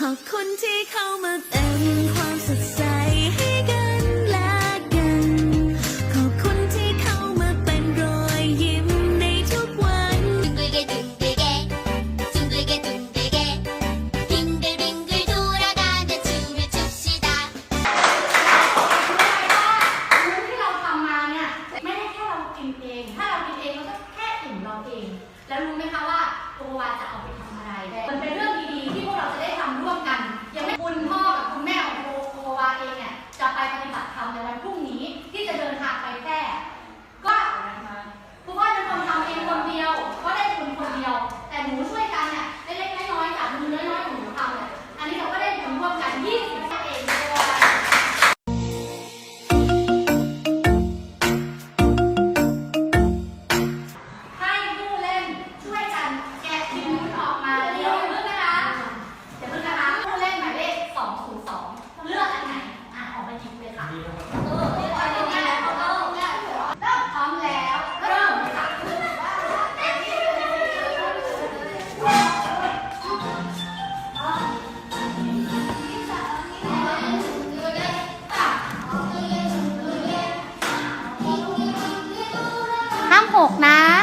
ขอบคุณที่เข้ามาเต็ม กนะ